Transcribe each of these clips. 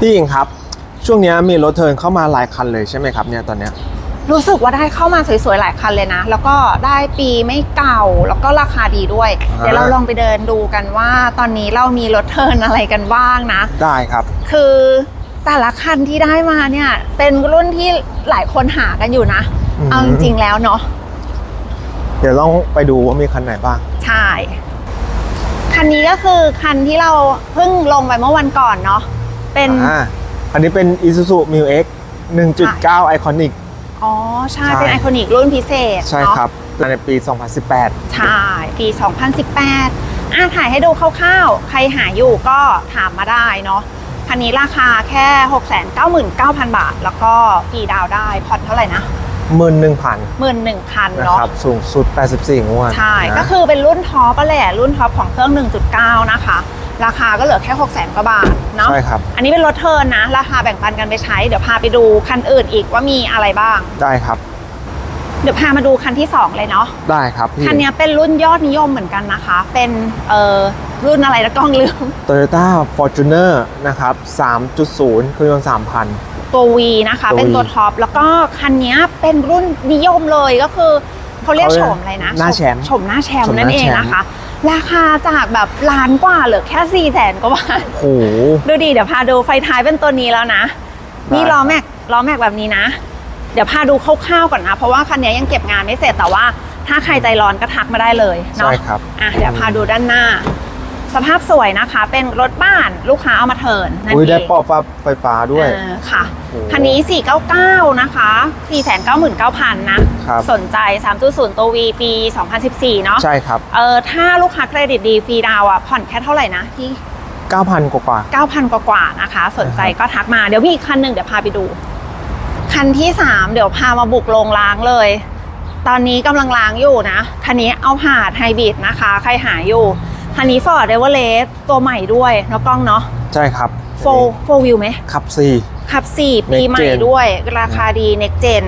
พี่หญิงครับ ช่วงเนี้ยมีรถเทิร์นเข้ามาหลายคันเลยใช่ไหมครับเนี่ยตอนเนี้ยรู้สึกว่าได้เข้ามาสวยๆหลายคันเลยนะ แล้วก็ได้ปีไม่เก่าแล้วก็ราคาดีด้วยอ่าเดี๋ยวเราลองไปเดินดูกันว่าตอนนี้เรามีรถเทิร์นอะไรกันบ้างนะ ได้ครับ คือแต่ละคันที่ได้มาเนี่ย เป็นรุ่นที่หลายคนหากันอยู่นะอืมเอาจริงๆแล้วเนาะเดี๋ยวลองไปดูว่ามีคันไหนบ้าง ใช่ คันนี้ก็คือคันที่เราเพิ่งลงไปเมื่อวันก่อนเนาะ เป็นอ่าอันนี้เป็น Isuzu Mu X 1.9 Iconic อ๋อ ใช่ ใช่ เป็นไอคอนิกรุ่นพิเศษใช่เนาะครับในปี 2018 ใช่ ปี 2018 อะถ่ายให้ดูคร่าวๆ ใครหาอยู่ก็ถามมาได้เนาะคันนี้ราคาแค่ 699,000 บาท แล้วก็ฟรีดาวน์ได้ผ่อนเท่าไหร่นะ 11,000หมื่นหนึ่งพันนะเนาะ ครับ สูงสุด 84 งวดใช่ นะ ก็คือเป็นรุ่นท็อปก็แหละ รุ่นท็อปของเครื่อง 1.9 นะคะ ราคาก็เหลือแค่6 0 0 0 0 0กว่าบาทเนาะใช่ครับ อันนี้เป็นรถเทิร์นนะ ราคาแบ่งปันกันไปใช้ เดี๋ยวพาไปดูคันอื่นอีกว่ามีอะไรบ้าง ได้ครับ เดี๋ยวพามาดูคันที่ 2 เลยเนาะ ได้ครับพี่คันเนี้ยเป็นรุ่นยอดนิยมเหมือนกันนะคะ เป็นเอ่อรุ่นอะไรนะกล้องลืม Toyota Fortuner นะครับ 3.0 เครื่องยนต์3,000 ตัว V นะคะตัว V เป็นตัวท็อป แล้วก็คันเนี้ยเป็นรุ่นนิยมเลยก็คือเขาเรียกเขาเรีโฉยกมอะไรนะ หน้าแชมป์โฉมหน้าแชมป์โฉมหน้านั่นเองแชมป์นะคะ ราคาจากแบบล้านกว่าเหลือแค่4ี่แสนกว่าบาทโอ้โห ดูดีเดี๋ยวพาดูไฟท้ายเป็นตัวนี้แล้วนะ ได้ นี่ล้อแม็กล้อแม็กแบบนี้นะ เดี๋ยวพาดูคร่าวๆก่อนนะ เพราะว่าคันนี้ยังเก็บงานไม่เสร็จแต่ว่าถ้าใครใจร้อนก็ทักมาได้เลยเนาะใช่ครับ อะเดี๋ยวพาดูด้านหน้า สภาพสวยนะคะ เป็นรถบ้านลูกค้าเอามาเทิร์นนั่นอุ้ยเอได้งปอบไฟฟ้าด้วย เออค่ะ โอ้คันนี้ 499 นะคะ 499,000 นะ ครับ สนใจ 3.0 ตัว V ปี 2014 เนาะใช่ครับ เออถ้าลูกค้าเครดิตดีฟรีดาวน์อะ ผ่อนแค่เท่าไหร่นะที่ 9,000กว่า 9,000 กว่ากว่าๆนะคะ สนใจก็ทักมาเดี๋ยวมีอีกคันหนึ่งเดี๋ยวพาไปดู คันที่ 3 เดี๋ยวพามาบุกโรงล้างเลย ตอนนี้กำลังล้างอยู่นะ คันนี้เอาผ่าดไฮบริดนะคะ ใครหาอยู่ คันนี้ Ford e v e r e s t ตัวใหม่ด้วยเนาะกล้องเนาะๆใช่ครับโฟโฟวิวไหมขับขับ4ปี Next ใหม่ Gen ด้วย ราคาดี next gen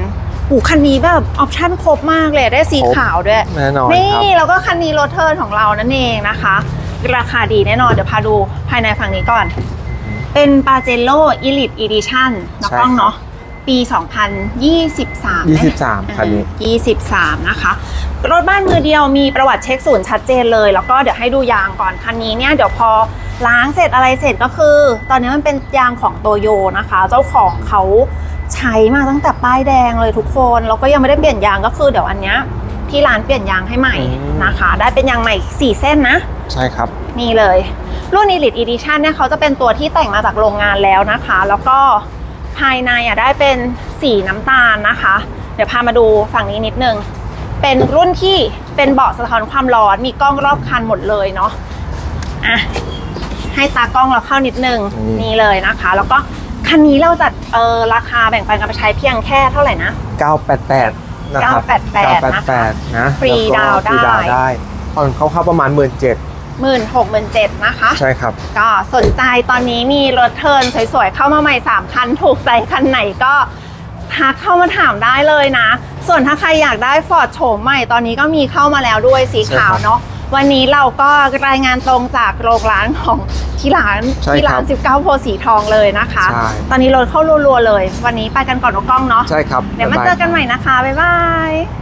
อูคันนี้แบบออปชั่นครบมากเลยได้สีครบขาวด้วย4แน่นอนนี่ครับแล้วก็คันนี้รถเทิร์นของเรานั่นเองนะคะ ราคาดีแน่นอนเดี๋ยวพาดูภายในฝั่งนี้ก่อน เป็นปาเจโ o Elite Edition นะใช่กล้องครับเนาะ ปี 2023ไหม23คันนี้เออ23 นะคะ รถบ้านมือเดียวมีประวัติเช็คศูนย์ชัดเจนเลย แล้วก็เดี๋ยวให้ดูยางก่อนคันนี้เนี่ยเดี๋ยวพอล้างเสร็จอะไรเสร็จก็คือ ตอนนี้มันเป็นยางของโตโยนะคะ เจ้าของเขาใช้มาตั้งแต่ป้ายแดงเลยทุกคน แล้วก็ยังไม่ได้เปลี่ยนยางก็คือเดี๋ยวอันเนี้ยที่ร้านเปลี่ยนยางให้ใหม่อืมนะคะ ได้เป็นยางใหม่ 4 เส้นนะ ใช่ครับ นี่เลยรุ่น Elite Edition เนี่ยเขาจะเป็นตัวที่แต่งมาจากโรงงานแล้วนะคะ แล้วก็ ภายในอะได้เป็นสีน้ำตาลนะคะ เดี๋ยวพามาดูฝั่งนี้นิดนึง เป็นรุ่นที่เป็นเบาะสะท้อนความร้อน มีกล้องรอบคันหมดเลยเนาะอะให้ตากล้องเราเข้านิดนึงอืมนี่เลยนะคะ แล้วก็คันนี้เราจัดเออราคาแบ่งปันกันไปใช้เพียงแค่เท่าไหร่นะ 988 นะครับ 988 988นะฟรีแล้วก็ดาวน์ฟรีดาวน์ได้ได้ผ่อนเขาเข้าๆประมาณ 17,000 หมื่นหกหมื่นเจ็ดนะคะ ใช่ครับ ก็สนใจตอนนี้มีรถเทิร์นสวยๆ เข้ามาใหม่3คันถูกใจคันไหนก็ทักเข้ามาถามได้เลยนะ ส่วนถ้าใครอยากได้ฟอร์ดโฉมใหม่ตอนนี้ก็มีเข้ามาแล้วด้วยสีขาวใช่ครับเนาะวันนี้เราก็รายงานตรงจากโรงร้านของที่ร้านใช่ที่ร้านครับ19 โพธิ์สีทองเลยนะคะใช่ตอนนี้รถเข้ารัวๆเลย วันนี้ไปกันก่อนนกกล้องเนาะใช่ครับเดี๋ยวมาบ๊ยบเจอกันใหม่นะคะ บ๊ายบาย